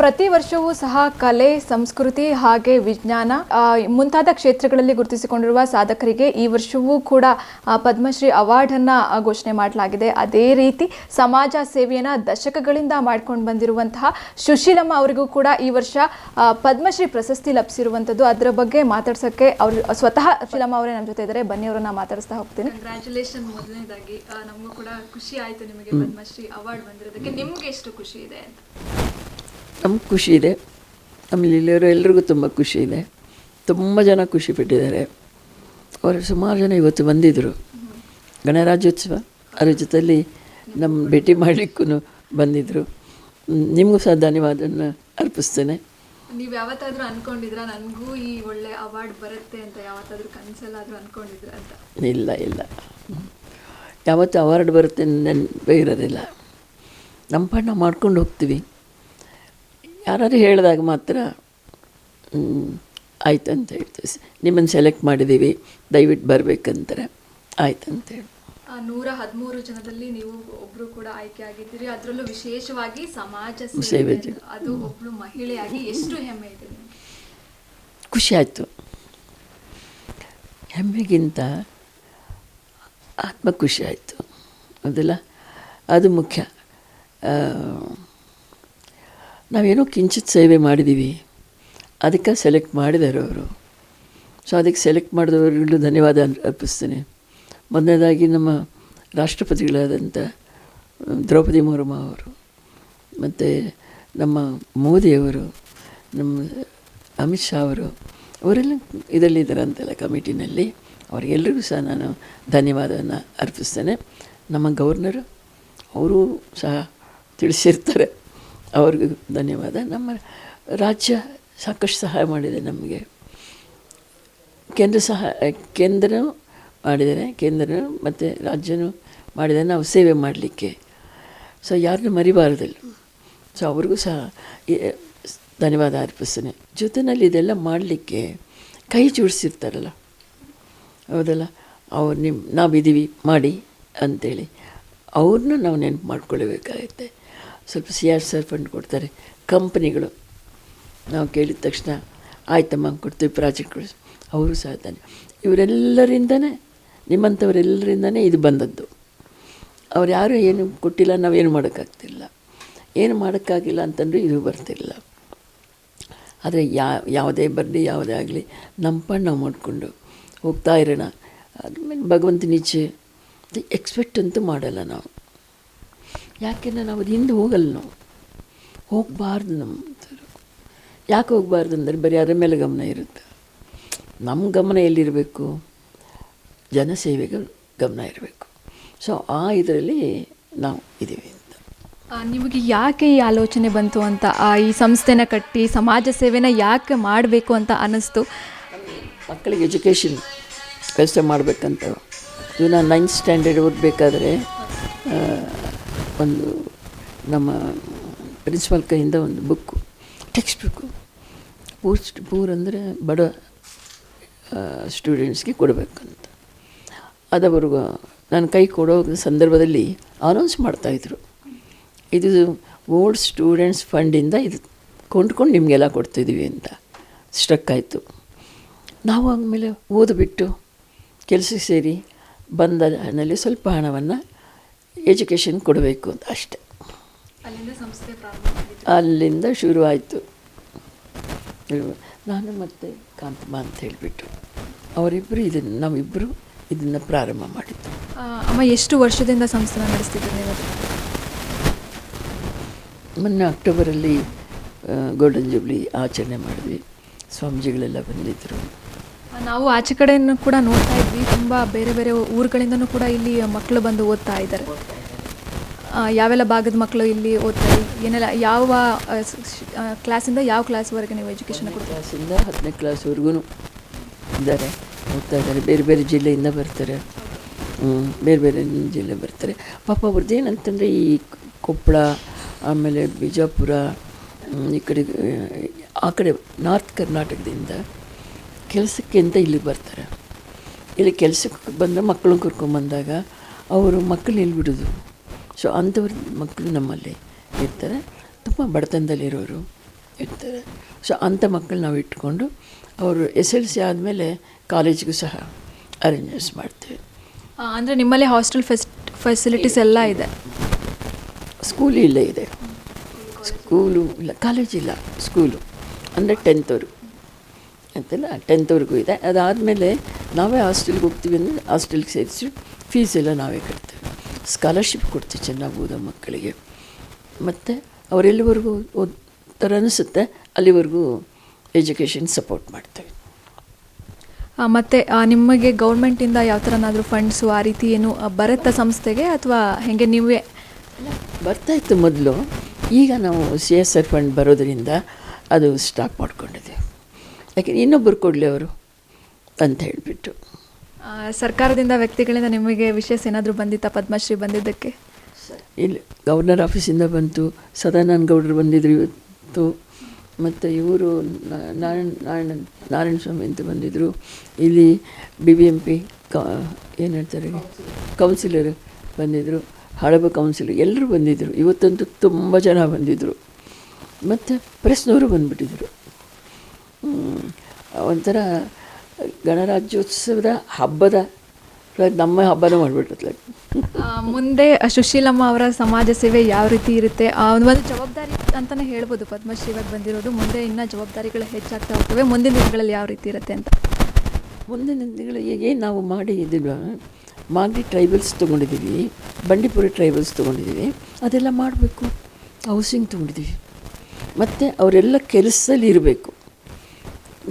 ಪ್ರತಿ ವರ್ಷವೂ ಸಹ ಕಲೆ ಸಂಸ್ಕೃತಿ ಹಾಗೆ ವಿಜ್ಞಾನ ಮುಂತಾದ ಕ್ಷೇತ್ರಗಳಲ್ಲಿ ಗುರುತಿಸಿಕೊಂಡಿರುವ ಸಾಧಕರಿಗೆ ಈ ವರ್ಷವೂ ಕೂಡ ಪದ್ಮಶ್ರೀ ಅವಾರ್ಡ್ ಅನ್ನ ಘೋಷಣೆ ಮಾಡಲಾಗಿದೆ. ಅದೇ ರೀತಿ ಸಮಾಜ ಸೇವೆಯನ್ನ ದಶಕಗಳಿಂದ ಮಾಡ್ಕೊಂಡು ಬಂದಿರುವಂತಹ ಸುಶೀಲಮ್ಮ ಅವರಿಗೂ ಕೂಡ ಈ ವರ್ಷ ಪದ್ಮಶ್ರೀ ಪ್ರಶಸ್ತಿ ಲಭಿಸಿರುವಂತದ್ದು ಅದರ ಬಗ್ಗೆ ಮಾತಾಡ್ಸೋಕ್ಕೆ ಅವರು ಸ್ವತಃ ಸುಶೀಲಮ್ಮ ಅವರೇ ನಮ್ಮ ಜೊತೆ ಇದ್ದಾರೆ. ಬನ್ನಿ ಅವರನ್ನ ಮಾತಾಡಿಸ್ತಾ ಹೋಗ್ತೀನಿ. ಕಂಗ್ರ್ಯಾಚುಲೇಷನ್ ಮೊದಲನೇದಾಗಿ. ನಮಗೂ ಕೂಡ ಖುಷಿ ಆಯ್ತು ನಿಮಗೆ ಪದ್ಮಶ್ರೀ ಅವಾರ್ಡ್ ಬಂದಿರೋದಕ್ಕೆ. ನಿಮ್ಗೆ ಎಷ್ಟು ಖುಷಿ ಇದೆ ಅಂತ? ನಮ್ಗೆ ಖುಷಿ ಇದೆ. ಆಮೇಲೆ ಇಲ್ಲಿರೋ ಎಲ್ರಿಗೂ ತುಂಬ ಖುಷಿ ಇದೆ. ತುಂಬ ಜನ ಖುಷಿ ಪಟ್ಟಿದ್ದಾರೆ. ಅವರು ಸುಮಾರು ಜನ ಇವತ್ತು ಬಂದಿದ್ದರು ಗಣರಾಜ್ಯೋತ್ಸವ ಅದ್ರ ಜೊತೆಯಲ್ಲಿ ನಮ್ಮ ಭೇಟಿ ಮಾಡಲಿಕ್ಕೂ ಬಂದಿದ್ದರು ನಿಮಗೂ ಸಹ ಧನ್ಯವಾದವನ್ನು ಅರ್ಪಿಸ್ತೇನೆ. ನೀವು ಯಾವತ್ತಾದರೂ ಅನ್ಕೊಂಡಿದ್ರ? ನನಗೂ ಈ ಒಳ್ಳೆ ಅವಾರ್ಡ್ ಬರುತ್ತೆ ಅಂತ ಯಾವತ್ತಾದರೂ ಕನಸಲ್ಲಾದರೂ ಅನ್ಕೊಂಡಿದ್ರ ಅಂತ? ಇಲ್ಲ ಇಲ್ಲ. ಯಾವತ್ತೂ ಯಾವತ್ತು ಅವಾರ್ಡ್ ಬರುತ್ತೆ ನೆನಪೇ ಇರೋದಿಲ್ಲ ನಮ್ಮ ಪಾಡ್ ನಾವು ಮಾಡ್ಕೊಂಡು ಹೋಗ್ತೀವಿ. ಯಾರಾದ್ರು ಹೇಳಿದಾಗ ಮಾತ್ರ ಆಯ್ತು ಅಂತ ಹೇಳ್ತೀವಿ ನಿಮ್ಮನ್ನು ಸೆಲೆಕ್ಟ್ ಮಾಡಿದ್ದೀವಿ. ದಯವಿಟ್ಟು ಬರಬೇಕಂತಾರೆ. ಆಯ್ತು ಅಂತೇಳಿ ಆ ನೂರ ಹದಿಮೂರು ಜನದಲ್ಲಿ ನೀವು ಒಬ್ರು ಕೂಡ ಆಯ್ಕೆ ಆಗಿದ್ದೀರಿ. ಅದರಲ್ಲೂ ವಿಶೇಷವಾಗಿ ಸಮಾಜ ಸೇವೆ ಅದು ಒಬ್ಳು ಮಹಿಳೆಯಾಗಿ ಎಷ್ಟು ಹೆಮ್ಮೆ ಇದೆ ಖುಷಿ ಆಯಿತು. ಹೆಮ್ಮೆಗಿಂತ ಆತ್ಮ ಖುಷಿ ಆಯಿತು. ಅದಲ್ಲ? ಅದು ಮುಖ್ಯ. ನಾವೇನೋ ಕಿಂಚಿತ್ ಸೇವೆ ಮಾಡಿದ್ದೀವಿ ಅದಕ್ಕೆ ಸೆಲೆಕ್ಟ್ ಮಾಡಿದ್ದಾರೆ ಅವರು. ಸೊ ಅದಕ್ಕೆ ಸೆಲೆಕ್ಟ್ ಮಾಡಿದವರಿಗೂ ಧನ್ಯವಾದ ಅರ್ಪಿಸ್ತೇನೆ. ಮೊದಲನೇದಾಗಿ ನಮ್ಮ ರಾಷ್ಟ್ರಪತಿಗಳಾದಂಥ ದ್ರೌಪದಿ ಮುರ್ಮು ಅವರು, ಮತ್ತು ನಮ್ಮ ಮೋದಿಯವರು ನಮ್ಮ ಅಮಿತ್ ಶಾ ಅವರು, ಅವರೆಲ್ಲ ಇದರಲ್ಲಿದ್ದಾರೆ ಅಂತೆಲ್ಲ ಕಮಿಟಿನಲ್ಲಿ. ಅವರಿಗೆಲ್ಲರಿಗೂ ಸಹ ನಾನು ಧನ್ಯವಾದವನ್ನು ಅರ್ಪಿಸ್ತೇನೆ. ನಮ್ಮ ಗವರ್ನರು, ಅವರು ಸಹ ತಿಳಿಸಿರ್ತಾರೆ. ಅವ್ರಿಗೂ ಧನ್ಯವಾದ. ನಮ್ಮ ರಾಜ್ಯ ಸಾಕಷ್ಟು ಸಹಾಯ ಮಾಡಿದೆ ನಮಗೆ. ಕೇಂದ್ರ ಸಹ ಕೇಂದ್ರ ಮಾಡಿದ್ದಾರೆ ಕೇಂದ್ರ ಮತ್ತು ರಾಜ್ಯನೂ ಮಾಡಿದ್ದಾರೆ ನಾವು ಸೇವೆ ಮಾಡಲಿಕ್ಕೆ. ಸೊ ಯಾರನ್ನೂ ಮರಿಬಾರ್ದಲ್ಲ. ಸೊ ಅವ್ರಿಗೂ ಸಹ ಧನ್ಯವಾದ ಅರ್ಪಿಸ್ತೇನೆ. ಜೊತೆಯಲ್ಲಿ ಇದೆಲ್ಲ ಮಾಡಲಿಕ್ಕೆ ಕೈ ಜೋಡಿಸಿರ್ತಾರಲ್ಲ. ಹೌದಲ್ಲ? ಅವ್ರು ನಿಮ್ಮ ನಾವಿದ್ದೀವಿ, ಮಾಡಿ ಅಂಥೇಳಿ ಅವ್ರನ್ನ ನಾವು ನೆನಪು ಮಾಡ್ಕೊಳ್ಬೇಕಾಗತ್ತೆ ಸ್ವಲ್ಪ ಸಿ ಆರ್ ಸರ್ಫಂಡ್ ಕೊಡ್ತಾರೆ. ಕಂಪ್ನಿಗಳು ನಾವು ಕೇಳಿದ ತಕ್ಷಣ, ಆಯ್ತಮ್ಮ ಕೊಡ್ತೀವಿ ಪ್ರಾಜೆಕ್ಟ್ಗಳು ಅವರು ಸಹ ತಾನೆ ಇವರೆಲ್ಲರಿಂದನೇ, ನಿಮ್ಮಂಥವರೆಲ್ಲರಿಂದನೇ ಇದು ಬಂದದ್ದು. ಅವ್ರು ಯಾರು ಏನು ಕೊಟ್ಟಿಲ್ಲ, ನಾವೇನು ಮಾಡೋಕ್ಕಾಗ್ತಿಲ್ಲ. ಏನು ಮಾಡೋಕ್ಕಾಗಿಲ್ಲ ಅಂತಂದರೆ ಇದು ಬರ್ತಿಲ್ಲ. ಆದರೆ ಯಾ, ಯಾವುದೇ ಬರಲಿ, ಯಾವುದೇ ಆಗಲಿ, ನಮ್ಮ ಪಾಡ್ ನಾವು ಮಾಡಿಕೊಂಡು ಹೋಗ್ತಾ ಇರೋಣ. ಅದ್ಮೇಲೆ ಭಗವಂತನ ಇಚ್ಛೆ. ಎಕ್ಸ್ಪೆಕ್ಟ್ ಅಂತೂ ಮಾಡಲ್ಲ ನಾವು. ಯಾಕೆಂದರೆ ನಾವು ಅದು ಹಿಂದೆ ಹೋಗಲ್ಲ ನಾವು. ಹೋಗಬಾರ್ದು ನಮ್ಮ ಯಾಕೆ ಹೋಗಬಾರ್ದು ಅಂದರೆ ಬರೀ ಅದರ ಮೇಲೆ ಗಮನ ಇರುತ್ತೆ. ನಮ್ಮ ಗಮನ ಎಲ್ಲಿರಬೇಕು? ಜನಸೇವೆಗೆ ಗಮನ ಇರಬೇಕು. ಸೊ ಆ ಇದರಲ್ಲಿ ನಾವು ಇದ್ದೀವಿ ಅಂತ. ನಿಮಗೆ ಯಾಕೆ ಈ ಆಲೋಚನೆ ಬಂತು ಅಂತ ಆ, ಈ ಸಂಸ್ಥೆನ ಕಟ್ಟಿ ಸಮಾಜ ಸೇವೆನ ಯಾಕೆ ಮಾಡಬೇಕು ಅಂತ ಅನ್ನಿಸ್ತು? ಮಕ್ಕಳಿಗೆ ಎಜುಕೇಷನ್ ವ್ಯವಸ್ಥೆ ಮಾಡಬೇಕಂತ. ಇದು ನಾನು ನೈನ್ತ್ ಸ್ಟ್ಯಾಂಡರ್ಡ್ ಓದಬೇಕಾದ್ರೆ ಒಂದು ನಮ್ಮ ಪ್ರಿನ್ಸಿಪಾಲ್ ಕೈಯಿಂದ ಒಂದು book text book poor poor ಅಂದರೆ ಬಡ ಸ್ಟೂಡೆಂಟ್ಸ್ಗೆ ಕೊಡಬೇಕಂತ. ಅದವರು ನನ್ನ ಕೈ ಕೊಡೋ ಸಂದರ್ಭದಲ್ಲಿ ಅನೌನ್ಸ್ ಮಾಡ್ತಾಯಿದ್ರು ಇದು ಓಲ್ಡ್ ಸ್ಟೂಡೆಂಟ್ಸ್ ಫಂಡಿಂದ ಇದು ಕೊಂಡ್ಕೊಂಡು ನಿಮಗೆಲ್ಲ ಕೊಡ್ತಿದ್ದೀವಿ ಅಂತ ಸ್ಟ್ರಕ್ ಆಯಿತು. ನಾವು ಆಮೇಲೆ ಓದಿಬಿಟ್ಟು ಕೆಲಸಕ್ಕೆ ಸೇರಿ ಬಂದ ಹಣದಲ್ಲಿ ಸ್ವಲ್ಪ ಹಣವನ್ನು ಎಜುಕೇಷನ್ ಕೊಡಬೇಕು ಅಂತ ಅಷ್ಟೆ. ಅಲ್ಲಿಂದ ಸಂಸ್ಥೆ ಪ್ರಾರಂಭ ಅಲ್ಲಿಂದ ಶುರುವಾಯಿತು. ನಾನು ಮತ್ತು ಕಾಂತಮ್ಮ ಅಂತ ಹೇಳಿಬಿಟ್ಟು ಅವರಿಬ್ಬರು ಇದನ್ನು ನಾವಿಬ್ಬರು ಇದನ್ನು ಪ್ರಾರಂಭ ಮಾಡಿದ್ದು. ಅಮ್ಮ ಎಷ್ಟು ವರ್ಷದಿಂದ ಸಂಸ್ಥೆ ನಡೆಸ್ತಿದ್ದೀನಿ ಮೊನ್ನೆ ಅಕ್ಟೋಬರಲ್ಲಿ ಗೋಲ್ಡನ್ ಜೂಬ್ಲಿ ಆಚರಣೆ ಮಾಡಿದ್ವಿ. ಸ್ವಾಮೀಜಿಗಳೆಲ್ಲ ಬಂದಿದ್ದರು ನಾವು ಆಚೆ ಕಡೆಯನ್ನು ಕೂಡ ನೋಡ್ತಾ ಇದ್ವಿ. ತುಂಬ ಬೇರೆ ಬೇರೆ ಊರುಗಳಿಂದನೂ ಕೂಡ ಇಲ್ಲಿ ಮಕ್ಕಳು ಬಂದು ಓದ್ತಾ ಇದ್ದಾರೆ. ಯಾವೆಲ್ಲ ಭಾಗದ ಮಕ್ಕಳು ಇಲ್ಲಿ ಓದ್ತಾರೆ? ಏನೆಲ್ಲ, ಯಾವ ಕ್ಲಾಸಿಂದ ಯಾವ ಕ್ಲಾಸ್ವರೆಗೆ ನೀವು ಎಜುಕೇಷನ್ ಕ್ಲಾಸಿಂದ ಹತ್ತನೇ ಕ್ಲಾಸ್ವರೆಗೂ ಇದ್ದಾರೆ. ಓದ್ತಾ ಇದ್ದಾರೆ. ಬೇರೆ ಬೇರೆ ಜಿಲ್ಲೆಯಿಂದ ಬರ್ತಾರೆ. ಬೇರೆ ಬೇರೆ ಜಿಲ್ಲೆ ಬರ್ತಾರೆ. ಪಾಪ ಅವ್ರದ್ದು ಏನಂತಂದರೆ ಈ ಕೊಪ್ಪಳ ಆಮೇಲೆ ಬಿಜಾಪುರ ಈ ಕಡೆ, ಆ ಕಡೆ ನಾರ್ತ್ ಕರ್ನಾಟಕದಿಂದ ಕೆಲಸಕ್ಕೆ ಅಂತ ಇಲ್ಲಿ ಬರ್ತಾರೆ? ಇಲ್ಲಿ ಕೆಲಸಕ್ಕೆ ಬಂದರೆ ಮಕ್ಕಳನ್ನ ಕರ್ಕೊಂಬಂದಾಗ ಅವರು ಮಕ್ಕಳು ಇಲ್ಲಿ ಬಿಡೋದು ಸೊ ಅಂಥವ್ರ ಮಕ್ಕಳು ನಮ್ಮಲ್ಲಿ ಇರ್ತಾರೆ. ತುಂಬ ಬಡತನದಲ್ಲಿರೋರು ಇರ್ತಾರೆ. ಸೊ ಅಂಥ ಮಕ್ಕಳು ನಾವು ಇಟ್ಕೊಂಡು ಅವರು ಎಸ್ ಎಲ್ ಸಿ ಆದಮೇಲೆ ಕಾಲೇಜಿಗೂ ಸಹ ಅರೇಂಜಸ್ ಮಾಡ್ತೀವಿ. ಅಂದರೆ ನಿಮ್ಮಲ್ಲಿ ಹಾಸ್ಟೆಲ್ ಫೆಸ್ ಫೆಸಿಲಿಟೀಸ್ ಎಲ್ಲ ಇದೆ? ಸ್ಕೂಲ್ ಇಲ್ಲೇ ಇದೆ. ಸ್ಕೂಲು ಇಲ್ಲ ಕಾಲೇಜ್ ಇಲ್ಲ ಸ್ಕೂಲು. ಅಂದರೆ ಟೆಂತ್ವರೆಗೂ ಅಂತಲ್ಲ ಟೆಂತ್ವರೆಗೂ ಇದೆ. ಅದಾದಮೇಲೆ ನಾವೇ ಹಾಸ್ಟೆಲ್ಗೆ ಹೋಗ್ತೀವಿ ಅಂದರೆ ಹಾಸ್ಟೆಲ್ಗೆ ಸೇರಿಸಿ ಫೀಸ್ ಎಲ್ಲ ನಾವೇ ಕಟ್ತೇವೆ. ಸ್ಕಾಲರ್ಶಿಪ್ ಕೊಡ್ತೀವಿ ಚೆನ್ನಾಗಿ ಓದೋ ಮಕ್ಕಳಿಗೆ. ಮತ್ತು ಅವರೆಲ್ಲಿವರೆಗೂ ಥರ ಅನಿಸುತ್ತೆ ಅಲ್ಲಿವರೆಗೂ ಎಜುಕೇಷನ್ ಸಪೋರ್ಟ್ ಮಾಡ್ತೇವೆ. ಮತ್ತು ನಿಮಗೆ ಗೌರ್ಮೆಂಟಿಂದ ಯಾವ ಥರನಾದರೂ ಫಂಡ್ಸು ಆ ರೀತಿ ಏನು ಬರುತ್ತಾ ಸಂಸ್ಥೆಗೆ ಅಥವಾ ಹೇಗೆ ನೀವೇ? ಬರ್ತಾಯಿತ್ತು ಮೊದಲು. ಈಗ ನಾವು ಸಿ ಎಸ್ ಆರ್ ಫಂಡ್ ಬರೋದರಿಂದ ಅದು ಸ್ಟಾಪ್ ಮಾಡ್ಕೊಂಡಿದ್ದೀವಿ. ಯಾಕೆ ಇನ್ನೊಬ್ಬರು ಕೊಡಲಿ ಅವರು ಅಂತ ಹೇಳಿಬಿಟ್ಟು. ಸರ್ಕಾರದಿಂದ ವ್ಯಕ್ತಿಗಳಿಂದ ನಿಮಗೆ ವಿಶೇಷ ಏನಾದರೂ ಬಂದಿತ್ತಾ ಪದ್ಮಶ್ರೀ ಬಂದಿದ್ದಕ್ಕೆ? ಇಲ್ಲಿ ಗವರ್ನರ್ ಆಫೀಸಿಂದ ಬಂತು ಸದಾನಂದ ಗೌಡರು ಬಂದಿದ್ರು ಇವತ್ತು ಮತ್ತು ಇವರು ನಾರಾಯಣ ನಾರಾಯಣ ನಾರಾಯಣ ಸ್ವಾಮಿ ಅಂತ ಬಂದಿದ್ದರು ಇಲ್ಲಿ ಬಿ ಬಿ ಎಂ ಪಿ ಕ ಏನು ಹೇಳ್ತಾರೆ? ಕೌನ್ಸಿಲರ್ ಬಂದಿದ್ದರು ಹಳಬ ಕೌನ್ಸಿಲರ್ ಎಲ್ಲರೂ ಬಂದಿದ್ದರು ಇವತ್ತಂತೂ ತುಂಬ ಜನ ಬಂದಿದ್ದರು ಮತ್ತು ಪ್ರೆಸ್ನವರು ಬಂದುಬಿಟ್ಟಿದ್ರು. ಒಂಥರ ಗಣರಾಜ್ಯೋತ್ಸವದ ಹಬ್ಬದ ನಮ್ಮ ಹಬ್ಬನ ಮಾಡಿಬಿಟ್ರು ಆ, ಮುಂದೆ ಸುಶೀಲಮ್ಮ ಅವರ ಸಮಾಜ ಸೇವೆ ಯಾವ ರೀತಿ ಇರುತ್ತೆ? ಆ ಒಂದು ಜವಾಬ್ದಾರಿ ಅಂತಲೇ ಹೇಳ್ಬೋದು. ಪದ್ಮಶ್ರೀ ಇವಾಗ ಬಂದಿರೋದು. ಮುಂದೆ ಇನ್ನೂ ಜವಾಬ್ದಾರಿಗಳು ಹೆಚ್ಚಾಗ್ತಾ ಹೋಗ್ತವೆ. ಮುಂದಿನ ದಿನಗಳಲ್ಲಿ ಯಾವ ರೀತಿ ಇರುತ್ತೆ ಅಂತ. ಮುಂದಿನ ದಿನಗಳಿಗೆ ಏನು ನಾವು ಮಾಡಿ ಇದಿಲ್ವ ಮಾಗಡಿ ಟ್ರೈಬಲ್ಸ್ ತೊಗೊಂಡಿದ್ದೀವಿ ಬಂಡೀಪುರಿ ಟ್ರೈಬಲ್ಸ್ ತೊಗೊಂಡಿದ್ದೀವಿ ಅದೆಲ್ಲ ಮಾಡಬೇಕು. ಹೌಸಿಂಗ್ ತೊಗೊಂಡಿದ್ದೀವಿ. ಮತ್ತು ಅವರೆಲ್ಲ ಕೆಲಸದಲ್ಲಿ ಇರಬೇಕು.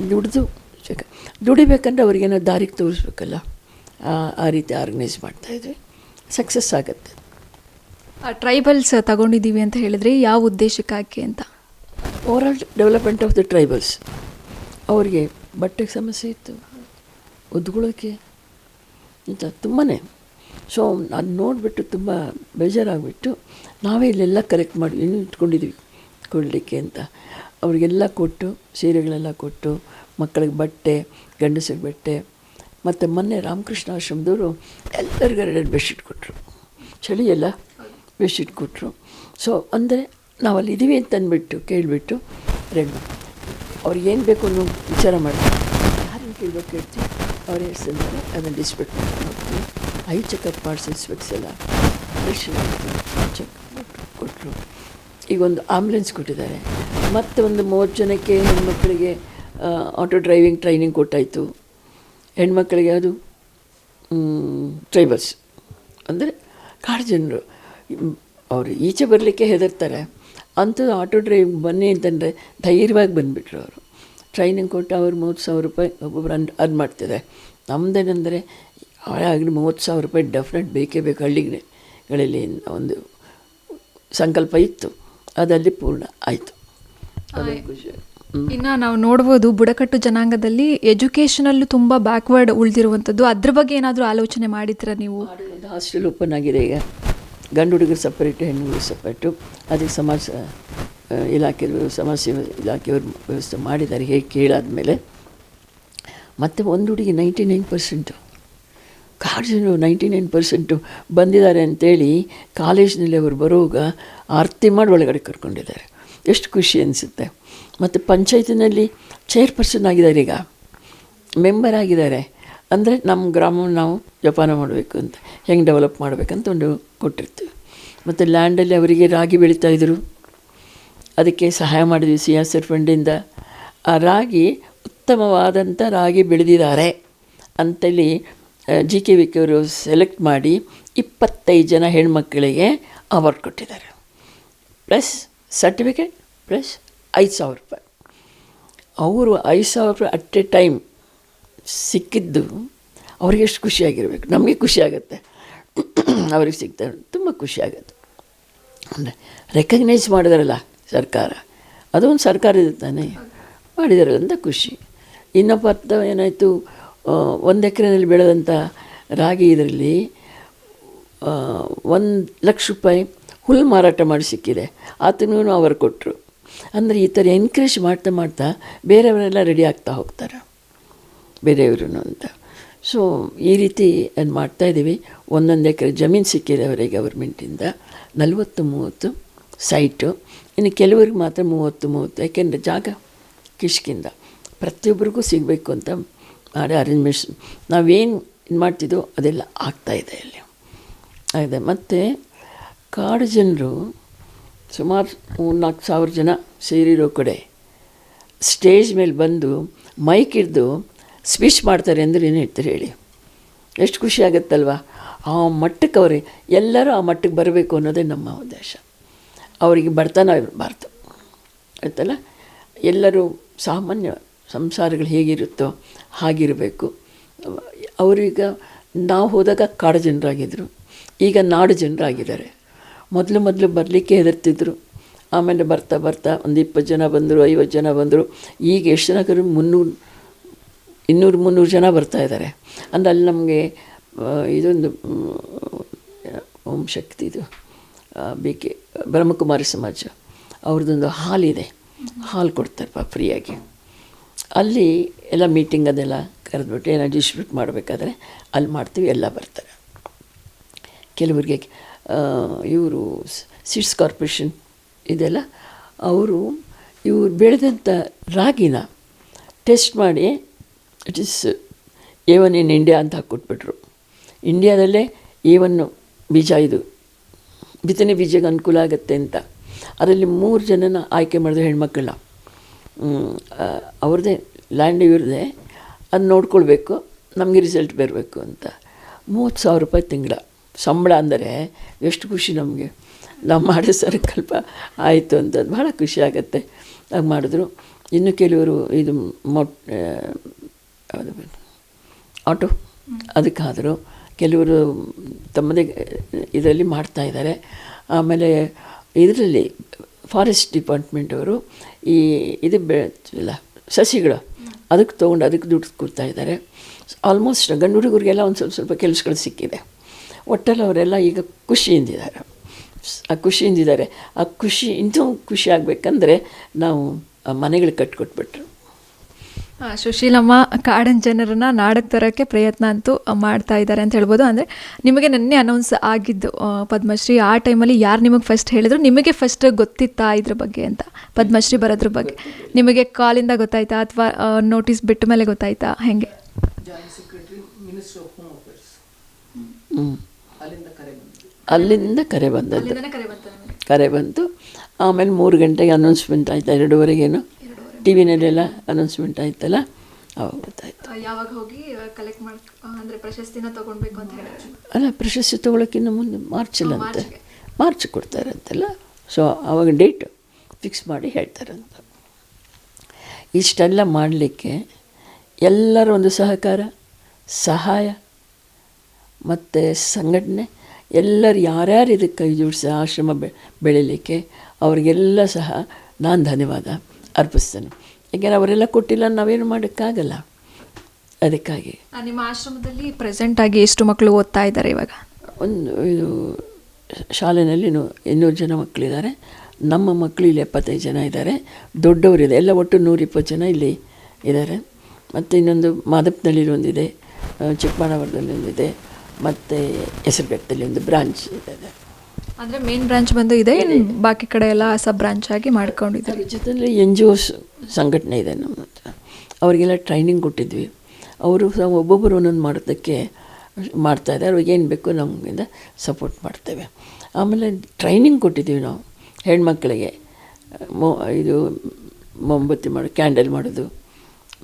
ದುಡ್ದು ದುಡಿಬೇಕಂದ್ರೆ ಅವ್ರಿಗೇನೋ ದಾರಿಗೆ ತೋರಿಸ್ಬೇಕಲ್ಲ. ಆ- ಆ ರೀತಿ ಆರ್ಗನೈಸ್ ಮಾಡ್ತಾಯಿದ್ವಿ ಸಕ್ಸಸ್ ಆಗುತ್ತೆ. ಟ್ರೈಬಲ್ಸ್ ತಗೊಂಡಿದ್ದೀವಿ ಅಂತ ಹೇಳಿದ್ರಿ ಯಾವ ಉದ್ದೇಶಕ್ಕಾಗಿ ಅಂತ? Overall development of the tribals ಅವರಿಗೆ ಬಟ್ಟೆಗೆ ಸಮಸ್ಯೆ ಇತ್ತು ಒದ್ಕೊಳ್ಳೋಕ್ಕೆ ಅಂತ ತುಂಬಾ ಸೊ ಅದು ನೋಡಿಬಿಟ್ಟು ತುಂಬ ಬೇಜಾರಾಗಿಬಿಟ್ಟು ನಾವೇ ಇಲ್ಲೆಲ್ಲ ಕಲೆಕ್ಟ್ ಮಾಡಿ ಇಟ್ಕೊಂಡಿದ್ವಿ ಕೊಡಲಿಕ್ಕೆ ಅಂತ. ಅವರಿಗೆಲ್ಲ ಕೊಟ್ಟು, ಸೀರೆಗಳೆಲ್ಲ ಕೊಟ್ಟು, ಮಕ್ಕಳಿಗೆ ಬಟ್ಟೆ ಗಂಡಸಿಗೆ ಬಟ್ಟೆ, ಮತ್ತು ಮೊನ್ನೆ ರಾಮಕೃಷ್ಣ ಆಶ್ರಮದವರು ಎಲ್ಲರಿಗೂ ಎರಡೆರಡು ಬೆಡ್ಶೀಟ್ ಕೊಟ್ಟರು ಚಳಿ ಎಲ್ಲ ಬೆಡ್ಶೀಟ್ ಕೊಟ್ಟರು ಸೊ ಅಂದರೆ ನಾವಲ್ಲಿ ಇದ್ದೀವಿ ಅಂತ ಅಂದ್ಬಿಟ್ಟು ಕೇಳಿಬಿಟ್ಟು ರೆಡ್. ಅವ್ರಿಗೇನು ಬೇಕು ಅನ್ನೋ ವಿಚಾರ ಮಾಡ್ತೀವಿ ಯಾರನ್ನು ಕೇಳ್ಬೇಕು ಹೇಳ್ತೀವಿ ಅವ್ರ ಹೆಸರು ಅದನ್ನು ಡಿಸ್ಪೆಕ್ಟ್ ಮಾಡ್ಕೊಂಡು ಐ ಚೆಕಪ್ ಮಾಡಿಸಿ ಸ್ಪೆಕ್ಸ್ ಎಲ್ಲ. ಚೆಕ್ ಈಗ ಒಂದು ಆಂಬ್ಯುಲೆನ್ಸ್ ಕೊಟ್ಟಿದ್ದಾರೆ. ಮತ್ತು ಒಂದು ಮೂವತ್ತು ಜನಕ್ಕೆ ಹೆಣ್ಮಕ್ಕಳಿಗೆ ಆಟೋ ಡ್ರೈವಿಂಗ್ ಟ್ರೈನಿಂಗ್ ಕೊಟ್ಟಾಯಿತು. ಹೆಣ್ಮಕ್ಕಳಿಗೆ ಅದು ಟ್ರೈಬಲ್ಸ್ ಅಂದರೆ ಕಾಡು ಜನರು ಅವರು ಈಚೆ ಬರಲಿಕ್ಕೆ ಹೆದರ್ತಾರೆ. ಅಂಥದ್ದು ಆಟೋ ಡ್ರೈವ್ ಬನ್ನಿ ಅಂತಂದರೆ ಧೈರ್ಯವಾಗಿ ಬಂದುಬಿಟ್ರು ಅವರು. ಟ್ರೈನಿಂಗ್ ಕೊಟ್ಟು ಅವ್ರು ಮೂವತ್ತು ಸಾವಿರ ರೂಪಾಯಿ ಒಬ್ಬೊಬ್ರು ಅನ್, ಅರ್ನ್ ಮಾಡ್ತಿದ್ದಾರೆ. ನಮ್ಮದೇನೆಂದರೆ ಆಗಲಿ ಮೂವತ್ತು ಸಾವಿರ ರೂಪಾಯಿ ಡೆಫಿನೆಟ್ ಬೇಕೇ ಬೇಕು ಹಳ್ಳಿಗಳಲ್ಲಿ ಒಂದು ಸಂಕಲ್ಪ ಇತ್ತು. ಅದಲ್ಲಿ ಪೂರ್ಣ ಆಯಿತು. ಅದೊಂದು ಖುಷಿ. ಇನ್ನು ನಾವು ನೋಡ್ಬೋದು ಬುಡಕಟ್ಟು ಜನಾಂಗದಲ್ಲಿ ಎಜುಕೇಷನಲ್ಲೂ ತುಂಬ ಬ್ಯಾಕ್ವರ್ಡ್ ಉಳಿದಿರುವಂಥದ್ದು. ಅದ್ರ ಬಗ್ಗೆ ಏನಾದರೂ ಆಲೋಚನೆ ಮಾಡಿದ್ರೆ ನೀವು? ಒಂದು ಹಾಸ್ಟೆಲ್ ಓಪನ್ ಆಗಿದೆ ಈಗ. ಗಂಡು ಹುಡುಗರು ಸಪ್ರೇಟು ಹೆಣ್ಣು ಹುಡುಗರು ಸಪ್ರೇಟು ಅದಕ್ಕೆ ಸಮಾಜ ಇಲಾಖೆಯವರು ಸಮಾಜ ಸೇವೆ ಇಲಾಖೆಯವರು ವ್ಯವಸ್ಥೆ ಮಾಡಿದ್ದಾರೆ ಹೇಗೆ ಕೇಳಾದ್ಮೇಲೆ. ಮತ್ತು ಒಂದು ಹುಡುಗಿ ನೈಂಟಿ ನೈನ್ ಪರ್ಸೆಂಟು ಕಾಡು ಜನರು ನೈಂಟಿ ನೈನ್ ಪರ್ಸೆಂಟು ಬಂದಿದ್ದಾರೆ ಅಂತೇಳಿ ಕಾಲೇಜಿನಲ್ಲಿ ಅವರು ಬರುವಾಗ ಆರ್ತಿ ಮಾಡಿ ಒಳಗಡೆ ಕರ್ಕೊಂಡಿದ್ದಾರೆ. ಎಷ್ಟು ಖುಷಿ ಅನಿಸುತ್ತೆ. ಮತ್ತು ಪಂಚಾಯತಿನಲ್ಲಿ ಚೇರ್ಪರ್ಸನ್ ಆಗಿದ್ದಾರೆ ಈಗ. ಮೆಂಬರ್ ಆಗಿದ್ದಾರೆ. ಅಂದರೆ ನಮ್ಮ ಗ್ರಾಮವನ್ನು ನಾವು ಜಪಾನ ಮಾಡಬೇಕು ಅಂತ, ಹೆಂಗೆ ಡೆವಲಪ್ ಮಾಡಬೇಕಂತ ಒಂದು ಕೊಟ್ಟಿರ್ತೀವಿ. ಮತ್ತು ಲ್ಯಾಂಡಲ್ಲಿ ಅವರಿಗೆ ರಾಗಿ ಬೆಳೀತಾಯಿದ್ರು ಅದಕ್ಕೆ ಸಹಾಯ ಮಾಡಿದ್ವಿ ಸಿ ಎಸ್ ಸರ್ ಫಂಡಿಂದ ಆ ರಾಗಿ ಉತ್ತಮವಾದಂಥ ರಾಗಿ ಬೆಳೆದಿದ್ದಾರೆ ಅಂತೇಳಿ ಜಿ ಕೆ ವಿ ಕೆ ಅವರು ಸೆಲೆಕ್ಟ್ ಮಾಡಿ ಇಪ್ಪತ್ತೈದು ಜನ ಹೆಣ್ಮಕ್ಕಳಿಗೆ ಅವಾರ್ಡ್ ಕೊಟ್ಟಿದ್ದಾರೆ. ಪ್ಲಸ್ ಸರ್ಟಿಫಿಕೇಟ್ ಪ್ಲಸ್ ಐದು ಸಾವಿರ ರೂಪಾಯಿ. ಅವರು ಐದು ಸಾವಿರ ರೂಪಾಯಿ ಅಟ್ ಎ ಟೈಮ್ ಸಿಕ್ಕಿದ್ದು ಅವ್ರಿಗೆ ಎಷ್ಟು ಖುಷಿಯಾಗಿರಬೇಕು. ನಮಗೆ ಖುಷಿ ಆಗುತ್ತೆ ಅವ್ರಿಗೆ ಸಿಗ್ತಾರೆ ತುಂಬ ಖುಷಿ ಆಗುತ್ತೆ ಅಂದರೆ ರೆಕಗ್ನೈಸ್ ಮಾಡಿದಾರಲ್ಲ ಸರ್ಕಾರ. ಅದು ಒಂದು ಸರ್ಕಾರದ ತಾನೇ ಮಾಡಿದಾರಲ್ಲ ಅಂತ ಖುಷಿ. ಇನ್ನೊಬ್ಬ ಅರ್ಥ ಏನಾಯಿತು? ಒಂದು ಎಕರೆಯಲ್ಲಿ ಬೆಳೆದಂಥ ರಾಗಿ ಇದರಲ್ಲಿ ಒಂದು ಲಕ್ಷ ರೂಪಾಯಿ ಹುಲ್ಲು ಮಾರಾಟ ಮಾಡಿ ಸಿಕ್ಕಿದೆ. ಆತನೂ ಅವರು ಕೊಟ್ಟರು ಅಂದರೆ ಈ ಥರ ಎನ್ಕರೇಜ್ ಮಾಡ್ತಾ ಮಾಡ್ತಾ ಬೇರೆಯವರೆಲ್ಲ ರೆಡಿ ಆಗ್ತಾ ಹೋಗ್ತಾರೆ. ಬೇರೆಯವರು ಅಂತ. ಸೊ ಈ ರೀತಿ ಅದು ಮಾಡ್ತಾಯಿದ್ದೀವಿ ಒಂದೊಂದು ಎಕರೆ ಜಮೀನು ಸಿಕ್ಕಿದೆ ಅವರಿಗೆ ಗೌರ್ಮೆಂಟಿಂದ ನಲವತ್ತು ಮೂವತ್ತು ಸೈಟು ಇನ್ನು ಕೆಲವ್ರಿಗೆ ಮಾತ್ರ ಮೂವತ್ತು ಮೂವತ್ತು, ಯಾಕೆಂದರೆ ಜಾಗ ಕಿಷ್ಕಿಂದ ಪ್ರತಿಯೊಬ್ಬರಿಗೂ ಸಿಗಬೇಕು ಅಂತ ಮಾಡಿ ಅರೇಂಜ್ಮೆಂಟ್ಸ್ ನಾವೇನು ಇದು ಮಾಡ್ತಿದ್ದೋ ಅದೆಲ್ಲ ಆಗ್ತಾಯಿದೆ ಅಲ್ಲಿ ಆಗಿದೆ. ಮತ್ತು ಕಾಡು ಜನರು ಸುಮಾರು ಮೂರು ನಾಲ್ಕು ಸಾವಿರ ಜನ ಸೇರಿರೋ ಕಡೆ ಸ್ಟೇಜ್ ಮೇಲೆ ಬಂದು ಮೈಕ್ ಹಿಡಿದು ಸ್ಪೀಚ್ ಮಾಡ್ತಾರೆ ಅಂದರೆ ಏನು ಹೇಳ್ತಾರೆ ಹೇಳಿ? ಎಷ್ಟು ಖುಷಿ ಆಗುತ್ತಲ್ವ? ಆ ಮಟ್ಟಕ್ಕೆ ಅವ್ರಿಗೆ ಎಲ್ಲರೂ ಆ ಮಟ್ಟಕ್ಕೆ ಬರಬೇಕು ಅನ್ನೋದೇ ನಮ್ಮ ಉದ್ದೇಶ. ಅವರಿಗೆ ಬರ್ತಾನೆ ಇರಬಾರ್ದು ಆಯ್ತಲ್ಲ? ಎಲ್ಲರೂ ಸಾಮಾನ್ಯ ಸಂಸಾರಗಳು ಹೇಗಿರುತ್ತೋ ಹಾಗಿರಬೇಕು. ಅವರೀಗ ನಾವು ಹೋದಾಗ ಕಾಡು ಜನರಾಗಿದ್ದರು ಈಗ ನಾಡು ಜನರಾಗಿದ್ದಾರೆ. ಮೊದಲು ಮೊದಲು ಬರಲಿಕ್ಕೆ ಹೆದರ್ತಿದ್ರು. ಆಮೇಲೆ ಬರ್ತಾ ಬರ್ತಾ ಒಂದು ಇಪ್ಪತ್ತು ಜನ ಬಂದರು, ಐವತ್ತು ಜನ ಬಂದರು. ಈಗ ಎಷ್ಟು ಜನ ಕರು ಮುನ್ನೂರು, ಇನ್ನೂರು ಮುನ್ನೂರು ಜನ ಬರ್ತಾ ಇದ್ದಾರೆ. ಅಂದರೆ ಅಲ್ಲಿ ನಮಗೆ ಇದೊಂದು ಓಂ ಶಕ್ತಿದು ಬಿ ಕೆ, ಬ್ರಹ್ಮಕುಮಾರಿ ಸಮಾಜ. ಅವ್ರದ್ದೊಂದು ಹಾಲಿದೆ ಹಾಲು ಹಾಲ್ ಕೊಡ್ತಾರಪ್ಪ ಫ್ರೀಯಾಗಿ. ಅಲ್ಲಿ ಎಲ್ಲ ಮೀಟಿಂಗ್ ಅದೆಲ್ಲ ಕರೆದ್ಬಿಟ್ಟು ಏನೋ ಡಿಸ್ಟ್ರಿಬ್ಯೂಟ್ ಮಾಡಬೇಕಾದ್ರೆ ಅಲ್ಲಿ ಮಾಡ್ತೀವಿ, ಎಲ್ಲ ಬರ್ತಾರೆ. ಕೆಲವರಿಗೆ ಇವರು ಸಿಟ್ಸ್ ಕಾರ್ಪೊರೇಷನ್ ಇದೆಲ್ಲ, ಅವರು ಇವರು ಬೆಳೆದಂಥ ರಾಗಿನ ಟೆಸ್ಟ್ ಮಾಡಿ it is a in India ಅಂತ ಹಾಕ್ಕೊಟ್ಬಿಟ್ರು. ಇಂಡಿಯಾದಲ್ಲೇ ಎ ಬೀಜ ಇದು, ಬಿತ್ತನೆ ಬೀಜಕ್ಕೆ ಅನುಕೂಲ ಆಗುತ್ತೆ ಅಂತ. ಅದರಲ್ಲಿ ಮೂರು ಜನನ ಆಯ್ಕೆ ಮಾಡಿದ್ರು ಹೆಣ್ಮಕ್ಳನ್ನ. ಅವ್ರದ್ದೇ ಲ್ಯಾಂಡ್ ಇವ್ರದ್ದೇ, ಅದು ನೋಡ್ಕೊಳ್ಬೇಕು, ನಮಗೆ ರಿಸಲ್ಟ್ ಬರಬೇಕು ಅಂತ. ಮೂವತ್ತು ಸಾವಿರ ರೂಪಾಯಿ ತಿಂಗಳ ಸಂಬಳ ಅಂದರೆ ಎಷ್ಟು ಖುಷಿ ನಮಗೆ. ನಾವು ಮಾಡೋ ಸಂಕಲ್ಪ ಆಯಿತು ಅಂತ ಭಾಳ ಖುಷಿ ಆಗುತ್ತೆ. ಹಾಗೆ ಮಾಡಿದ್ರು. ಇನ್ನು ಕೆಲವರು ಇದು ಮೊಟ್ ಆಟೋ ಅದಕ್ಕಾದರು ಕೆಲವರು ತಮ್ಮದೇ ಇದರಲ್ಲಿ ಮಾಡ್ತಾ ಇದ್ದಾರೆ. ಆಮೇಲೆ ಇದರಲ್ಲಿ ಫಾರೆಸ್ಟ್ ಡಿಪಾರ್ಟ್ಮೆಂಟ್ ಅವರು ಈ ಇದು ಬೆಳೆದಿಲ್ಲ ಸಸಿಗಳು. ಅದಕ್ಕೆ ತೊಗೊಂಡು ಅದಕ್ಕೆ ದುಡ್ಡು ಕೊಡ್ತಾ ಇದ್ದಾರೆ. ಆಲ್ಮೋಸ್ಟ್ ಗಂಡು ಹುಡುಗರಿಗೆಲ್ಲ ಒಂದು ಸ್ವಲ್ಪ ಸ್ವಲ್ಪ ಕೆಲಸಗಳು ಸಿಕ್ಕಿದೆ. ಒಟ್ಟಲ್ಲಿ ಅವರೆಲ್ಲ ಈಗ ಖುಷಿಯಿಂದಿದ್ದಾರೆ ಆ ಖುಷಿಯಿಂದಿದ್ದಾರೆ ಆ ಖುಷಿ ಇನ್ನೂ ಖುಷಿ ಆಗಬೇಕಂದ್ರೆ ನಾವು ಮನೆಗಳು ಕಟ್ಕೊಟ್ಬಿಟ್ರು. ಸುಶೀಲಮ್ಮ ಕಾಡಿನ ಜನರನ್ನ ನಾಡಕ್ಕೆ ತರೋಕ್ಕೆ ಪ್ರಯತ್ನ ಅಂತೂ ಮಾಡ್ತಾ ಇದ್ದಾರೆ ಅಂತ ಹೇಳ್ಬೋದು. ಅಂದರೆ ನಿಮಗೆ ನೆನ್ನೆ ಅನೌನ್ಸ್ ಆಗಿದ್ದು ಪದ್ಮಶ್ರೀ ಆ ಟೈಮಲ್ಲಿ ಯಾರು ನಿಮಗೆ ಫಸ್ಟ್ ಹೇಳಿದ್ರು? ನಿಮಗೆ ಫಸ್ಟ್ ಗೊತ್ತಿತ್ತಾ ಇದ್ರ ಬಗ್ಗೆ ಅಂತ? ಪದ್ಮಶ್ರೀ ಬರೋದ್ರ ಬಗ್ಗೆ. ನಿಮಗೆ ಕಾಲಿಂದ ಗೊತ್ತಾಯ್ತಾ? ಅಥವಾ ನೋಟಿಸ್ ಬಿಟ್ಟ ಮೇಲೆ ಗೊತ್ತಾಯ್ತಾ? ಹೆಂಗೆ? ಅಲ್ಲಿಂದ ಕರೆ ಬಂದದ್ದು. ಕರೆ ಬಂತು. ಆಮೇಲೆ ಮೂರು ಗಂಟೆಗೆ ಅನೌನ್ಸ್ಮೆಂಟ್ ಆಯ್ತಾ? ಎರಡೂವರೆಗೇನು? ಟಿ ವಿನಲ್ಲೆಲ್ಲ ಅನೌನ್ಸ್ಮೆಂಟ್ ಆಯ್ತಲ್ಲ? ಅವಾಗ ಗೊತ್ತಾಯ್ತು. ಯಾವಾಗ ಹೋಗಿ ಕಲೆಕ್ಟ್ ಮಾಡಿ ಅಂದರೆ ಪ್ರಶಸ್ತಿನ ತಗೊಳ್ಬೇಕು ಅಂತ ಹೇಳಿದ್ರು. ಅಲ್ಲ ಪ್ರಶಸ್ತಿ ತೊಗೊಳಕ್ಕಿಂತ ಮುಂದೆ ಮಾರ್ಚಲ್ಲಂತೆ ಮಾರ್ಚ್ ಕೊಡ್ತಾರಂತೆಲ್ಲ. ಸೊ ಅವಾಗ ಡೇಟ್ ಫಿಕ್ಸ್ ಮಾಡಿ ಹೇಳ್ತಾರಂತ. ಇಷ್ಟೆಲ್ಲ ಮಾಡಲಿಕ್ಕೆ ಎಲ್ಲರ ಒಂದು ಸಹಕಾರ ಸಹಾಯ ಮತ್ತು ಸಂಘಟನೆ ಎಲ್ಲರು ಯಾರ್ಯಾರು ಇದಕ್ಕೆ ಕೈ ಜೋಡಿಸಿ ಆಶ್ರಮ ಬೆ ಬೆಳೀಲಿಕ್ಕೆ ಅವರಿಗೆಲ್ಲ ಸಹ ನಾನು ಧನ್ಯವಾದ. ಅರ್ಪಿಸ್ತೇನೆ. ಯಾಕೆಂದರೆ ಅವರೆಲ್ಲ ಕೊಟ್ಟಿಲ್ಲ ನಾವೇನು ಮಾಡೋಕ್ಕಾಗಲ್ಲ. ಅದಕ್ಕಾಗಿ. ನಿಮ್ಮ ಆಶ್ರಮದಲ್ಲಿ ಪ್ರೆಸೆಂಟ್ ಆಗಿ ಎಷ್ಟು ಮಕ್ಕಳು ಓದ್ತಾ ಇದ್ದಾರೆ ಇವಾಗ? ಒಂದು ಇದು ಶಾಲೆಯಲ್ಲಿ ಇನ್ನೂರು ಜನ ಮಕ್ಕಳಿದ್ದಾರೆ ನಮ್ಮ ಮಕ್ಕಳು ಇಲ್ಲಿ ಎಪ್ಪತ್ತೈದು ಜನ ಇದ್ದಾರೆ. ದೊಡ್ಡವರಿದೆ ಎಲ್ಲ ಒಟ್ಟು ನೂರಿಪ್ಪತ್ತು ಜನ ಇಲ್ಲಿ ಇದ್ದಾರೆ. ಮತ್ತು ಇನ್ನೊಂದು ಮಾದಪ್ಪನಲ್ಲಿ ಒಂದಿದೆ ಚಿಕ್ಕಬಳ್ಳಾಪುರದಲ್ಲಿ ಒಂದಿದೆ ಮತ್ತು ಹೆಸರುಘಟ್ಟದಲ್ಲಿ ಒಂದು ಬ್ರಾಂಚ್ ಇದೆ ಅಂದರೆ ಮೇನ್ ಬ್ರಾಂಚ್ ಬಂದು ಇದೆ ಇನ್ನು ಬಾಕಿ ಕಡೆ ಎಲ್ಲ ಸಬ್ ಬ್ರಾಂಚ್ ಆಗಿ ಮಾಡ್ಕೊಂಡಿದ್ದಾರೆ. ಜೊತೆಯಲ್ಲಿ ಎನ್ ಜಿ ಒಸ್ ಸಂಘಟನೆ ಇದೆ ನಮ್ಮ ಹತ್ರ. ಅವರಿಗೆಲ್ಲ ಟ್ರೈನಿಂಗ್ ಕೊಟ್ಟಿದ್ವಿ. ಅವರು ಸಹ ಒಬ್ಬೊಬ್ಬರು ಒಂದೊಂದು ಮಾಡೋದಕ್ಕೆ ಮಾಡ್ತಾಯಿದ್ದಾರೆ ಅವ್ರಿಗೆ ಏನು ಬೇಕು ನಮ್ಮಿಂದ ಸಪೋರ್ಟ್ ಮಾಡ್ತೇವೆ. ಆಮೇಲೆ ಟ್ರೈನಿಂಗ್ ಕೊಟ್ಟಿದ್ದೀವಿ ನಾವು ಹೆಣ್ಮಕ್ಳಿಗೆ. ಮೊ ಇದು ಮೊಂಬತ್ತಿ ಮಾಡೋ ಕ್ಯಾಂಡಲ್ ಮಾಡೋದು.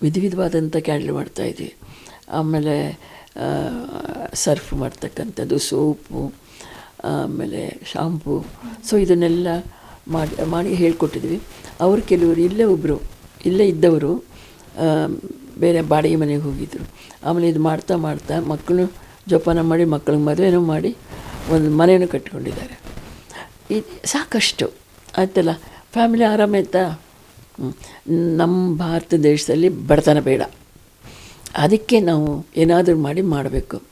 ವಿಧ ವಿಧವಾದಂಥ ಕ್ಯಾಂಡಲ್ ಮಾಡ್ತಾಯಿದ್ವಿ ಆಮೇಲೆ ಸರ್ಫ್ ಮಾಡ್ತಕ್ಕಂಥದ್ದು ಸೋಪು. ಆಮೇಲೆ ಶಾಂಪು. ಸೊ ಇದನ್ನೆಲ್ಲ ಮಾಡಿ ಮಾಡಿ ಹೇಳ್ಕೊಟ್ಟಿದ್ವಿ. ಅವರು ಕೆಲವರು ಇಲ್ಲೇ ಒಬ್ಬರು ಇಲ್ಲೇ ಇದ್ದವರು ಬೇರೆ ಬಾಡಿಗೆ ಮನೆಗೆ ಹೋಗಿದ್ದರು ಆಮೇಲೆ ಇದು ಮಾಡ್ತಾ ಮಾಡ್ತಾ ಮಕ್ಕಳು ಜೋಪಾನ ಮಾಡಿ ಮಕ್ಕಳಿಗೆ ಮದುವೆನೂ ಮಾಡಿ ಒಂದು ಮನೆಯನ್ನು ಕಟ್ಕೊಂಡಿದ್ದಾರೆ ಇದು ಸಾಕಷ್ಟು. ಆಯ್ತಲ್ಲ? ಫ್ಯಾಮಿಲಿ ಆರಾಮಾಯ್ತಾ. ನಮ್ಮ ಭಾರತ ದೇಶದಲ್ಲಿ ಬಡತನ ಬೇಡ. ಅದಕ್ಕೆ ನಾವು ಏನಾದರೂ ಮಾಡಿ ಮಾಡಬೇಕು.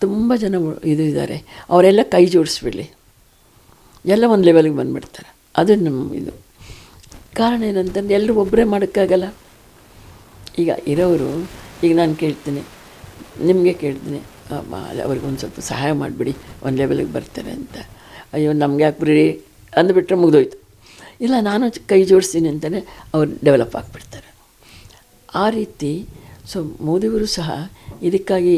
ತುಂಬ ಜನ ಇದು ಇದ್ದಾರೆ. ಅವರೆಲ್ಲ ಕೈ ಜೋಡಿಸ್ಬಿಡಲಿ. ಎಲ್ಲ ಒಂದು ಲೆವೆಲ್ಗೆ ಬಂದುಬಿಡ್ತಾರೆ. ಅದು ನಮ್ಮ ಇದು. ಕಾರಣ ಏನಂತಂದ್ರೆ ಎಲ್ಲರೂ ಒಬ್ಬರೇ ಮಾಡೋಕ್ಕಾಗಲ್ಲ. ಈಗ ಇರೋರು ಈಗ ನಾನು ಕೇಳ್ತೀನಿ. ನಿಮಗೆ ಕೇಳ್ತೀನಿ. ಅವ್ರಿಗೊಂದು ಸ್ವಲ್ಪ ಸಹಾಯ ಮಾಡಿಬಿಡಿ. ಒಂದು ಲೆವೆಲಿಗೆ ಬರ್ತಾರೆ ಅಂತ. ಅಯ್ಯೋ, ನಮ್ಗೆ ಯಾಕೆ ಬಿಡಿ ಅಂದುಬಿಟ್ರೆ ಮುಗಿದೋಯ್ತು. ಇಲ್ಲ, ನಾನು ಕೈ ಜೋಡಿಸ್ತೀನಿ ಅಂತಲೇ ಅವ್ರು ಡೆವಲಪ್ ಆಗಿಬಿಡ್ತಾರೆ. ಆ ರೀತಿ ಸೊ ಮೋದಿಯವರು ಸಹ ಇದಕ್ಕಾಗಿ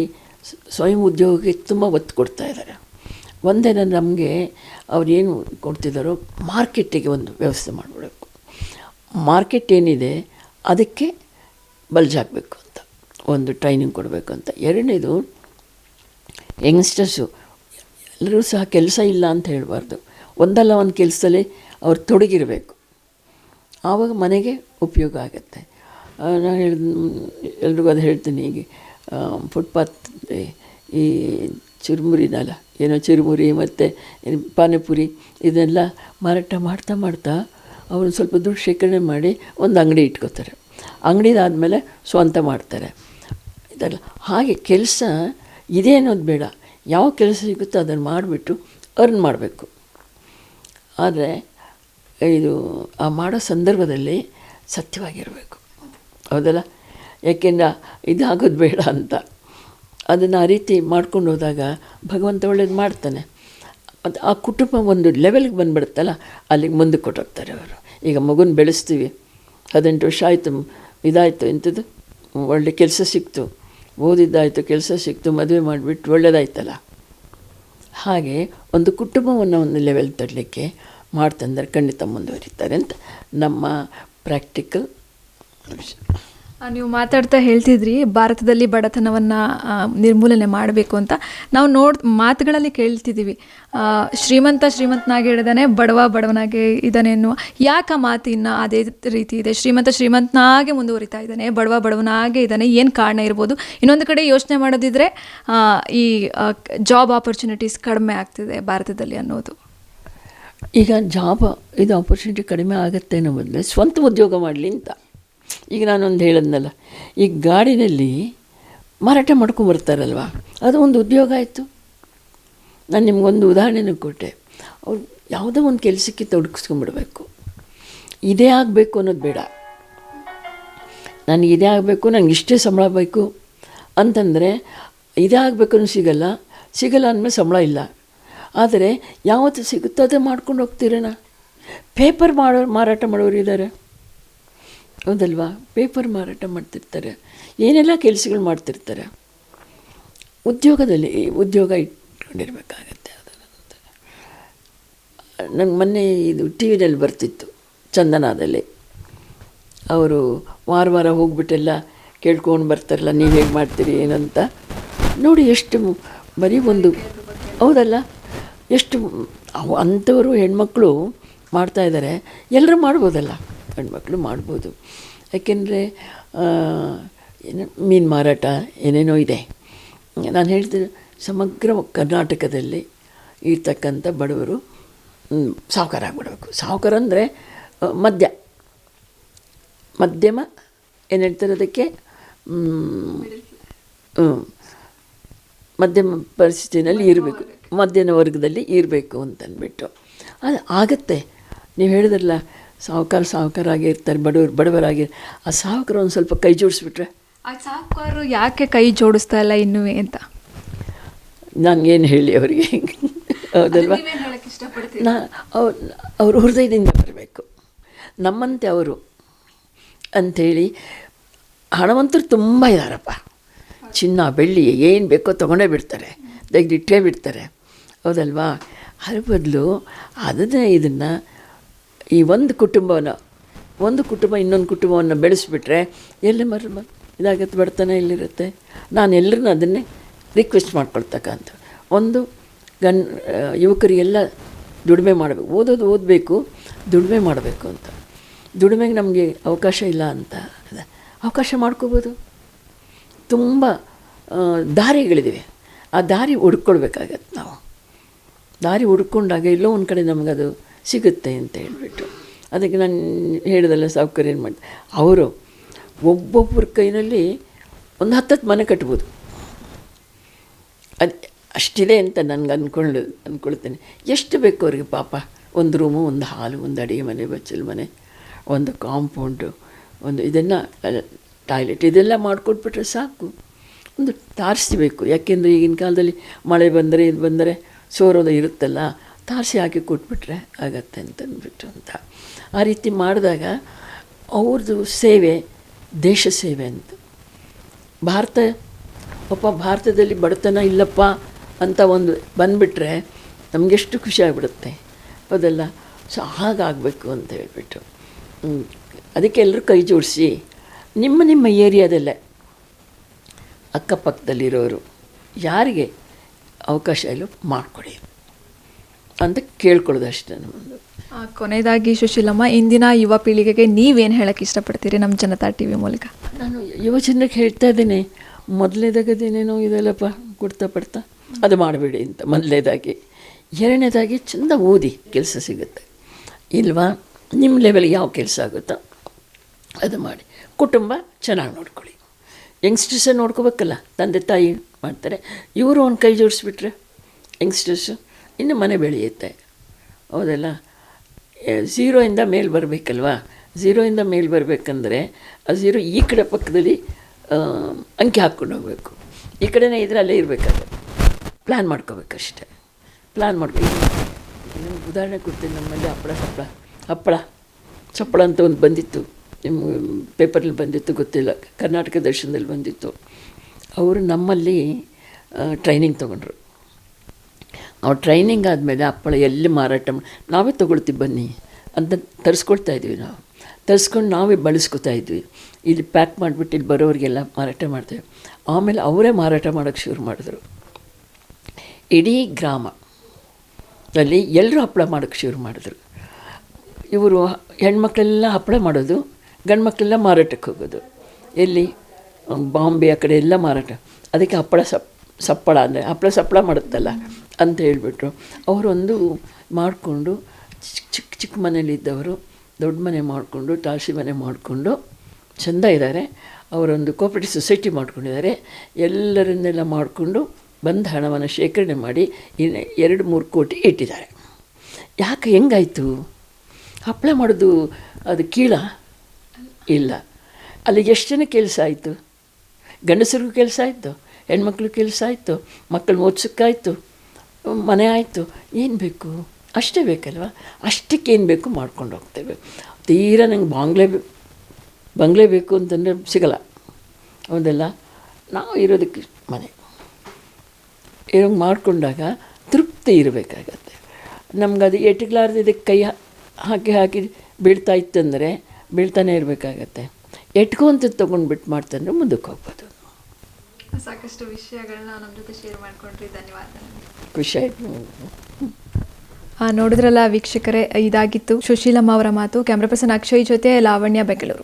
ಸ್ವಯಂ ಉದ್ಯೋಗಕ್ಕೆ ತುಂಬ ಒತ್ತು ಕೊಡ್ತಾ ಇದ್ದಾರೆ. ಒಂದೇನ ನಮಗೆ ಅವ್ರು ಏನು ಕೊಡ್ತಿದ್ದಾರೋ ಮಾರ್ಕೆಟಿಗೆ ಒಂದು ವ್ಯವಸ್ಥೆ ಮಾಡಿಬಿಡಬೇಕು ಮಾರ್ಕೆಟ್ ಏನಿದೆ ಅದಕ್ಕೆ ಬಲ್ಜಾಗಬೇಕು ಅಂತ, ಒಂದು ಟ್ರೈನಿಂಗ್ ಕೊಡಬೇಕು ಅಂತ. ಎರಡನೇದು ಯಂಗ್ಸ್ಟರ್ಸು, ಎಲ್ಲರೂ ಸಹ ಕೆಲಸ ಇಲ್ಲ ಅಂತ ಹೇಳಬಾರ್ದು. ಒಂದಲ್ಲ ಒಂದು ಕೆಲಸದಲ್ಲಿ ಅವ್ರು ತೊಡಗಿರಬೇಕು. ಆವಾಗ ಮನೆಗೆ ಉಪಯೋಗ ಆಗುತ್ತೆ. ನಾನು ಹೇಳಿದ, ಎಲ್ರಿಗೂ ಅದು ಹೇಳ್ತೀನಿ ಈಗ ಫುಟ್ಪಾತ್ ಈ ಚುರುಮುರಿನಲ್ಲ ಏನೋ ಚುರುಮುರಿ ಮತ್ತು ಪಾನಿಪುರಿ, ಇದೆಲ್ಲ ಮಾರಾಟ ಮಾಡ್ತಾ ಮಾಡ್ತಾ ಅವರು ಸ್ವಲ್ಪ ದುಡ್ಡು ಶೇಖರಣೆ ಮಾಡಿ ಒಂದು ಅಂಗಡಿ ಇಟ್ಕೋತಾರೆ. ಅಂಗಡಿದಾದಮೇಲೆ ಸ್ವಂತ ಮಾಡ್ತಾರೆ. ಇದೆಲ್ಲ ಹಾಗೆ ಕೆಲಸ ಇದೇ ಅನ್ನೋದು ಬೇಡ. ಯಾವ ಕೆಲಸ ಸಿಗುತ್ತೋ ಅದನ್ನು ಮಾಡಿಬಿಟ್ಟು ಅರ್ನ್ ಮಾಡಬೇಕು. ಆದರೆ ಇದು ಆ ಮಾಡೋ ಸಂದರ್ಭದಲ್ಲಿ ಸತ್ಯವಾಗಿರಬೇಕು. ಹೌದಲ್ಲ? ಯಾಕೆಂದ್ರೆ ಇದಾಗೋದು ಬೇಡ ಅಂತ. ಅದನ್ನು ಆ ರೀತಿ ಮಾಡ್ಕೊಂಡು ಹೋದಾಗ ಭಗವಂತ ಒಳ್ಳೇದು ಮಾಡ್ತಾನೆ. ಮತ್ತು ಆ ಕುಟುಂಬ ಒಂದು ಲೆವೆಲ್ಗೆ ಬಂದುಬಿಡುತ್ತಲ್ಲ, ಅಲ್ಲಿಗೆ ಮುಂದೆ ಕೊಟ್ಟೋಗ್ತಾರೆ ಅವರು. ಈಗ ಮಗುನ ಬೆಳೆಸ್ತೀವಿ, ಹದಿನೆಂಟು ವರ್ಷ ಆಯಿತು, ಇದಾಯಿತು ಎಂಥದ್ದು ಒಳ್ಳೆ ಕೆಲಸ ಸಿಕ್ತು. ಓದಿದ್ದಾಯಿತು, ಕೆಲಸ ಸಿಕ್ತು, ಮದುವೆ ಮಾಡಿಬಿಟ್ಟು ಒಳ್ಳೇದಾಯ್ತಲ್ಲ. ಹಾಗೆ ಒಂದು ಕುಟುಂಬವನ್ನು ಒಂದು ಲೆವೆಲ್ ತರಲಿಕ್ಕೆ ಮಾಡ್ತಂದರೆ ಖಂಡಿತ ಮುಂದುವರಿತಾರೆ ಅಂತ ನಮ್ಮ ಪ್ರಾಕ್ಟಿಕಲ್ ನೀವು ಮಾತಾಡ್ತಾ ಹೇಳ್ತಿದ್ರಿ, ಭಾರತದಲ್ಲಿ ಬಡತನವನ್ನು ನಿರ್ಮೂಲನೆ ಮಾಡಬೇಕು ಅಂತ. ನಾವು ನೋಡ್, ಮಾತುಗಳಲ್ಲಿ ಕೇಳ್ತಿದ್ದೀವಿ. ಶ್ರೀಮಂತ ಶ್ರೀಮಂತನಾಗಿ ಹೇಳಿದಾನೆ, ಬಡವ ಬಡವನಾಗಿ ಇದ್ದಾನೆ ಎನ್ನುವ. ಯಾಕೆ ಮಾತು ಇನ್ನು ಅದೇ ರೀತಿ ಇದೆ? ಶ್ರೀಮಂತ ಶ್ರೀಮಂತನಾಗೆ ಮುಂದುವರಿತಾ ಇದ್ದಾನೆ ಬಡವ ಬಡವನಾಗೆ ಇದ್ದಾನೆ ಏನು ಕಾರಣ ಇರ್ಬೋದು? ಇನ್ನೊಂದು ಕಡೆ ಯೋಚನೆ ಮಾಡೋದಿದ್ರೆ ಈ ಜಾಬ್ ಆಪರ್ಚುನಿಟೀಸ್ ಕಡಿಮೆ ಆಗ್ತಿದೆ ಭಾರತದಲ್ಲಿ ಅನ್ನೋದು. ಈಗ ಜಾಬ್ ಇದು ಆಪರ್ಚುನಿಟಿ ಕಡಿಮೆ ಆಗುತ್ತೆ ಅನ್ನೋ ಬದಲು ಸ್ವಂತ ಉದ್ಯೋಗ ಮಾಡಲಿ ಅಂತ. ಈಗ ನಾನೊಂದು ಹೇಳಿದ್ನಲ್ಲ, ಈ ಗಾಡಿನಲ್ಲಿ ಮಾರಾಟ ಮಾಡ್ಕೊಂಬರ್ತಾರಲ್ವ ಅದು ಒಂದು ಉದ್ಯೋಗ ಆಯಿತು. ನಾನು ನಿಮಗೊಂದು ಉದಾಹರಣೆನೂ ಕೊಟ್ಟೆ. ಅವ್ರು ಯಾವುದೋ ಒಂದು ಕೆಲಸಕ್ಕೆ ತೊಡಗಿಸ್ಕೊಂಬಿಡ್ಬೇಕು ಇದೇ ಆಗಬೇಕು ಅನ್ನೋದು ಬೇಡ. ನನಗೆ ಇದೇ ಆಗಬೇಕು, ನಂಗೆ ಇಷ್ಟೇ ಸಂಬಳ ಬೇಕು. ಅಂತಂದರೆ, ಇದೇ ಆಗಬೇಕು ಅನ್ನೋ ಸಿಗಲ್ಲ. ಸಿಗಲ್ಲ ಅಂದಮೇಲೆ ಸಂಬಳ ಇಲ್ಲ. ಆದರೆ ಯಾವತ್ತು ಸಿಗುತ್ತೋ ಅದೇ ಮಾಡ್ಕೊಂಡು ಹೋಗ್ತೀರೇನ? ಪೇಪರ್ ಮಾಡೋ, ಮಾರಾಟ ಮಾಡೋರು ಇದ್ದಾರೆ ಹೌದಲ್ವಾ? ಪೇಪರ್ ಮಾರಾಟ ಮಾಡ್ತಿರ್ತಾರೆ. ಏನೆಲ್ಲ ಕೆಲಸಗಳು ಮಾಡ್ತಿರ್ತಾರೆ? ಉದ್ಯೋಗದಲ್ಲಿ ಉದ್ಯೋಗ ಇಟ್ಕೊಂಡಿರ್ಬೇಕಾಗತ್ತೆ ನಂಗೆ ಮೊನ್ನೆ ಇದು ಟಿ ವಿನಲ್ಲಿ ಬರ್ತಿತ್ತು, ಚಂದನದಲ್ಲಿ. ಅವರು ವಾರ ವಾರ ಹೋಗ್ಬಿಟ್ಟೆಲ್ಲ ಕೇಳ್ಕೊಂಡು ಬರ್ತಾರಲ್ಲ, ನೀವು ಹೇಗೆ ಮಾಡ್ತೀರಿ, ಏನಂತ. ನೋಡಿ ಎಷ್ಟು ಬರೀ ಒಂದು, ಹೌದಲ್ಲ? ಎಷ್ಟು ಅಂಥವರು ಹೆಣ್ಮಕ್ಳು ಮಾಡ್ತಾ ಇದ್ದಾರೆ ಎಲ್ಲರೂ ಮಾಡ್ಬೋದಲ್ಲ? ಹೆಣ್ಮಕ್ಳು ಮಾಡ್ಬೋದು. ಯಾಕೆಂದರೆ ಏನು, ಮೀನು ಮಾರಾಟ ಏನೇನೋ ಇದೆ. ನಾನು ಹೇಳ್ತೀನಿ ಸಮಗ್ರ ಕರ್ನಾಟಕದಲ್ಲಿ ಇರ್ತಕ್ಕಂಥ ಬಡವರು ಸಾಹುಕಾರ ಆಗ್ಬಿಡ್ಬೇಕು. ಸಾಹುಕಾರ ಅಂದರೆ ಮದ್ಯ. ಮಧ್ಯಮ, ಏನು ಹೇಳ್ತಾರೆ ಅದಕ್ಕೆ. ಮಧ್ಯಮ ಪರಿಸ್ಥಿತಿನಲ್ಲಿ ಇರಬೇಕು. ಮಧ್ಯಮ ವರ್ಗದಲ್ಲಿ ಇರಬೇಕು ಅಂತಂದ್ಬಿಟ್ಟು ಅದು ಆಗತ್ತೆ. ನೀವು ಹೇಳಿದ್ರಲ್ಲ ಸಾಹುಕಾರ ಸಾಹುಕಾರಾಗಿ ಇರ್ತಾರೆ ಬಡವರು ಬಡವರಾಗಿ ಆ ಸಾಹುಕಾರ ಒಂದು ಸ್ವಲ್ಪ ಕೈ ಜೋಡಿಸ್ಬಿಟ್ರೆ? ಆ ಸಾಹುಕಾರರು ಯಾಕೆ ಕೈ ಜೋಡಿಸ್ತಾ ಇಲ್ಲ ಇನ್ನೂ ಅಂತ? ನನಗೇನು ಹೇಳಿ ಅವರಿಗೆ? ಹೌದಲ್ವಾ? ನಾ ಅವ್ರು ಅವ್ರ ಹೃದಯದಿಂದ ಬರಬೇಕು. ನಮ್ಮಂತೆ ಅವರು ಅಂಥೇಳಿ ಹಣವಂತರು ತುಂಬ ಇದ್ದಾರಪ್ಪ ಚಿನ್ನ ಬೆಳ್ಳಿ ಏನು ಬೇಕೋ ತೊಗೊಂಡೇ ಬಿಡ್ತಾರೆ. ತೆಗೆದಿಟ್ಟೇ ಬಿಡ್ತಾರೆ. ಹೌದಲ್ವಾ? ಅದ್ರ ಬದಲು ಅದನ್ನೇ ಇದನ್ನು ಈ ಒಂದು ಕುಟುಂಬವನ್ನು, ಒಂದು ಕುಟುಂಬ ಇನ್ನೊಂದು ಕುಟುಂಬವನ್ನು ಬೆಳೆಸಿಬಿಟ್ರೆ ಎಲ್ಲಿ ಮರ ಇದಾಗತ್ತೆ, ಬಡತನ ಎಲ್ಲಿರುತ್ತೆ? ನಾನು ಎಲ್ಲರನ್ನೂ ಅದನ್ನೇ ರಿಕ್ವೆಸ್ಟ್ ಮಾಡ್ಕೊಳ್ತಕ್ಕಂಥ. ಒಂದು ಗನ್ ಯುವಕರಿಗೆಲ್ಲ ದುಡಿಮೆ ಮಾಡಬೇಕು. ಓದೋದು ಓದಬೇಕು, ದುಡಿಮೆ ಮಾಡಬೇಕು ಅಂತ. ದುಡಿಮೆಗೆ ನಮಗೆ ಅವಕಾಶ ಇಲ್ಲ ಅಂತ. ಅವಕಾಶ ಮಾಡ್ಕೋಬೋದು. ತುಂಬ ದಾರಿಗಳಿದ್ದೀವಿ ಆ ದಾರಿ ಹುಡ್ಕೊಳ್ಬೇಕಾಗತ್ತೆ ನಾವು. ದಾರಿ ಹುಡ್ಕೊಂಡಾಗ ಎಲ್ಲೋ ಒಂದು ಕಡೆ ನಮಗದು ಸಿಗುತ್ತೆ ಅಂತ ಹೇಳಿಬಿಟ್ಟು. ಅದಕ್ಕೆ ನಾನು ಹೇಳಿದಲ್ಲ ಸಾವುಕಾರ ಏನು ಮಾಡಿದೆ. ಅವರು ಒಬ್ಬೊಬ್ಬರ ಕೈನಲ್ಲಿ ಒಂದು ಹತ್ತತ್ತು ಮನೆ ಕಟ್ಬೋದು. ಅದು ಅಷ್ಟಿದೆ ಅಂತ ನನಗೆ ಅಂದ್ಕೊಂಡು ಅಂದ್ಕೊಳ್ತೇನೆ ಎಷ್ಟು ಬೇಕು ಅವ್ರಿಗೆ ಪಾಪ? ಒಂದು ರೂಮು, ಒಂದು ಹಾಲು, ಒಂದು ಅಡುಗೆ ಮನೆ, ಬಚ್ಚಲು ಮನೆ, ಒಂದು ಕಾಂಪೌಂಡು, ಒಂದು ಇದನ್ನು ಟಾಯ್ಲೆಟ್ ಇದೆಲ್ಲ ಮಾಡಿಕೊಟ್ಬಿಟ್ರೆ ಸಾಕು. ಒಂದು ತಾರಿಸ್ಬೇಕು ಯಾಕೆಂದರೆ ಈಗಿನ ಕಾಲದಲ್ಲಿ ಮಳೆ ಬಂದರೆ, ಇದು ಬಂದರೆ ಸೋರೋದು ಇರುತ್ತಲ್ಲ ತಾರಸಿ ಹಾಕಿ ಕೊಟ್ಬಿಟ್ರೆ ಆಗತ್ತೆ ಅಂತ ಅಂದ್ಬಿಟ್ಟು ಅಂತ. ಆ ರೀತಿ ಮಾಡಿದಾಗ ಅವ್ರದ್ದು ಸೇವೆ, ದೇಶ ಸೇವೆ ಅಂತ. ಭಾರತ, ಪಾಪ ಭಾರತದಲ್ಲಿ ಬಡತನ ಇಲ್ಲಪ್ಪ ಅಂತ ಒಂದು ಬಂದುಬಿಟ್ರೆ ನಮಗೆಷ್ಟು ಖುಷಿ ಆಗಿಬಿಡುತ್ತೆ. ಹೌದಲ್ಲ ಸೊ, ಹಾಗಾಗಬೇಕು ಅಂತ ಹೇಳ್ಬಿಟ್ಟು. ಅದಕ್ಕೆ ಎಲ್ಲರೂ ಕೈ ಜೋಡಿಸಿ, ನಿಮ್ಮ ನಿಮ್ಮ ಏರಿಯಾದಲ್ಲೇ ಅಕ್ಕಪಕ್ಕದಲ್ಲಿರೋರು, ಯಾರಿಗೆ ಅವಕಾಶ ಇಲ್ಲ, ಮಾಡಿಕೊಡಿ ಅಂತ ಕೇಳ್ಕೊಳ್ಳೋದು ಅಷ್ಟೇ ನಮ್ಮದು ಆ, ಕೊನೆಯದಾಗಿ ಸುಶೀಲಮ್ಮ ಇಂದಿನ ಯುವ ಪೀಳಿಗೆಗೆ ನೀವೇನು ಹೇಳಕ್ಕೆ ಇಷ್ಟಪಡ್ತೀರಿ ನಮ್ಮ ಜನತಾ ಟಿ ವಿ ಮೂಲಕ? ನಾನು ಯುವ ಜನಕ್ಕೆ ಹೇಳ್ತಾ ಇದ್ದೀನಿ ಮೊದಲನೇದಾಗದೇನೇನೋ ಇದೆಲ್ಲಪ್ಪ ಕೊಡ್ತಾ ಪಡ್ತಾ ಅದು ಮಾಡಬೇಡಿ ಅಂತ. ಮೊದಲನೇದಾಗಿ ಎರಡನೇದಾಗಿ ಚೆಂದ ಓದಿ ಕೆಲಸ ಸಿಗುತ್ತೆ. ಇಲ್ವಾ? ನಿಮ್ಮ ಲೆವೆಲ್ಗೆ ಯಾವ ಕೆಲಸ ಆಗುತ್ತೋ ಅದು ಮಾಡಿ. ಕುಟುಂಬ ಚೆನ್ನಾಗಿ ನೋಡ್ಕೊಳ್ಳಿ. ಯಂಗ್ಸ್ಟರ್ಸೇ ನೋಡ್ಕೋಬೇಕಲ್ಲ ತಂದೆ ತಾಯಿ ಮಾಡ್ತಾರೆ. ಇವರು ಒಂದು ಕೈ ಜೋಡಿಸ್ಬಿಟ್ರೆ ಯಂಗ್ಸ್ಟರ್ಸು ಇನ್ನು ಮನೆ ಬೆಳೆಯುತ್ತೆ. ಹೌದಲ್ಲ? ಝೀರೋಯಿಂದ ಮೇಲೆ ಬರಬೇಕಲ್ವಾ? ಝೀರೋಯಿಂದ ಮೇಲೆ ಬರಬೇಕಂದ್ರೆ ಆ ಝೀರೋ ಈ ಕಡೆ ಪಕ್ಕದಲ್ಲಿ ಅಂಕಿ ಹಾಕ್ಕೊಂಡು ಹೋಗಬೇಕು. ಈ ಕಡೆನೇ ಇದ್ರೆ ಅಲ್ಲೇ ಇರಬೇಕಾದ್ರೆ. ಪ್ಲ್ಯಾನ್ ಮಾಡ್ಕೋಬೇಕಷ್ಟೆ. ಪ್ಲ್ಯಾನ್ ನಿಮ್ಗೆ ಉದಾಹರಣೆ ಕೊಡ್ತೀನಿ ನಮ್ಮಲ್ಲಿ ಹಪ್ಪಳ, ಸಪ್ಪಳ. ಹಪ್ಪಳ, ಸಪ್ಪಳ ಅಂತ ಒಂದು ಬಂದಿತ್ತು. ನಿಮ್ಮ ಪೇಪರಲ್ಲಿ ಬಂದಿತ್ತು, ಗೊತ್ತಿಲ್ಲ. ಕರ್ನಾಟಕ ದರ್ಶನದಲ್ಲಿ ಬಂದಿತ್ತು. ಅವರು ನಮ್ಮಲ್ಲಿ ಟ್ರೈನಿಂಗ್ ತೊಗೊಂಡ್ರು. ನಾವು ಟ್ರೈನಿಂಗ್ ಆದಮೇಲೆ ಹಪ್ಪಳ ಎಲ್ಲಿ ಮಾರಾಟ ನಾವೇ ತೊಗೊಳ್ತೀವಿ ಬನ್ನಿ ಅಂತ ತರಿಸ್ಕೊಳ್ತಾ ಇದ್ವಿ ನಾವು. ತರಿಸ್ಕೊಂಡು ನಾವೇ ಬಳಸ್ಕೊತಾ ಇದ್ವಿ. ಇಲ್ಲಿ ಪ್ಯಾಕ್ ಮಾಡಿಬಿಟ್ಟು ಇಲ್ಲಿ ಬರೋರಿಗೆಲ್ಲ ಮಾರಾಟ ಮಾಡ್ತೇವೆ ಆಮೇಲೆ ಅವರೇ ಮಾರಾಟ ಮಾಡೋಕ್ಕೆ ಶುರು ಮಾಡಿದ್ರು. ಇಡೀ ಗ್ರಾಮ ಅಲ್ಲಿ ಎಲ್ಲರೂ ಹಪ್ಪಳ ಮಾಡೋಕ್ಕೆ ಶುರು ಮಾಡಿದ್ರು. ಇವರು ಹೆಣ್ಮಕ್ಳೆಲ್ಲ ಹಪ್ಪಳ ಮಾಡೋದು ಗಂಡು ಮಕ್ಕಳೆಲ್ಲ ಮಾರಾಟಕ್ಕೆ ಹೋಗೋದು. ಎಲ್ಲಿ? ಬಾಂಬೆ ಆ ಕಡೆ ಎಲ್ಲ ಮಾರಾಟ. ಅದಕ್ಕೆ ಹಪ್ಪಳ ಸಪ್, ಸಪ್ಪಳ ಅಂದರೆ ಹಪ್ಪಳ ಸಪ್ಪಳ ಮಾಡುತ್ತಲ್ಲ. ಅಂತ ಹೇಳಿಬಿಟ್ರು. ಅವರೊಂದು ಮಾಡಿಕೊಂಡು ಚಿಕ್ಕ ಚಿಕ್ಕ ಚಿಕ್ಕ ಮನೇಲಿದ್ದವರು ದೊಡ್ಡ ಮನೆ ಮಾಡಿಕೊಂಡು ತಾಸಿ ಮನೆ ಮಾಡಿಕೊಂಡು ಚೆಂದ ಇದ್ದಾರೆ. ಅವರೊಂದು ಕೋಪರೇಟಿವ್ ಸೊಸೈಟಿ ಮಾಡ್ಕೊಂಡಿದ್ದಾರೆ. ಎಲ್ಲರನ್ನೆಲ್ಲ ಮಾಡಿಕೊಂಡು ಬಂದ ಹಣವನ್ನು ಶೇಖರಣೆ ಮಾಡಿ ಎರಡು ಮೂರು ಕೋಟಿ ಇಟ್ಟಿದ್ದಾರೆ. ಯಾಕೆ ಹೆಂಗಾಯಿತು? ಹಪ್ಪಳ ಮಾಡೋದು ಅದು ಕೀಳ? ಇಲ್ಲ. ಅಲ್ಲಿ ಎಷ್ಟು ಜನ ಕೆಲಸ ಆಯಿತು? ಗಂಡಸರಿಗೂ ಕೆಲಸ ಆಯಿತು? ಹೆಣ್ಮಕ್ಳು ಕೆಲಸ ಆಯಿತು? ಮಕ್ಕಳು ಓದ್ಸೋಕ್ಕಾಯ್ತು? ಮನೆ ಆಯಿತು, ಏನು ಬೇಕು? ಅಷ್ಟೇ ಬೇಕಲ್ವ? ಅಷ್ಟಕ್ಕೆ ಏನು ಬೇಕು ಮಾಡ್ಕೊಂಡು ಹೋಗ್ತೇವೆ. ತೀರಾ ನಂಗೆ ಬಾಂಗ್ಲೆ ಬಂಗ್ಲೆ ಬೇಕು ಅಂತಂದರೆ ಸಿಗಲ್ಲ. ಹೌದಲ್ಲ? ನಾವು ಇರೋದಕ್ಕೆ ಮನೆ. ಇರೋಂಗೆ ಮಾಡಿಕೊಂಡಾಗ ತೃಪ್ತಿ ಇರಬೇಕಾಗತ್ತೆ. ನಮ್ಗೆ ಅದು ಎಟ್ಗ್ಲಾರ್ದು ಇದಕ್ಕೆ ಕೈ ಹಾಕಿ ಹಾಕಿ ಬೀಳ್ತಾ ಇತ್ತಂದರೆ ಬೀಳ್ತಾನೆ ಇರಬೇಕಾಗತ್ತೆ. ಎಟ್ಕೊಂತ ತೊಗೊಂಡ್ಬಿಟ್ಟು ಮಾಡ್ತಂದ್ರೆ ಮುಂದಕ್ಕೆ ಹೋಗ್ಬೋದು. ಸಾಕಷ್ಟು ವಿಷಯಗಳನ್ನ ನಮ್ಮ ಜೊತೆ ಶೇರ್ ಮಾಡ್ಕೊಂಡ್ರಿ ಧನ್ಯವಾದ ಖುಷಿ ಆಯ್ತು. ಆ, ನೋಡಿದ್ರಲ್ಲ ವೀಕ್ಷಕರೇ ಇದಾಗಿತ್ತು ಸುಶೀಲಮ್ಮ ಅವರ ಮಾತು. ಕ್ಯಾಮ್ರಾ ಪರ್ಸನ್ ಅಕ್ಷಯ್ ಜೊತೆ ಲಾವಣ್ಯ ಬೆಂಗಳೂರು.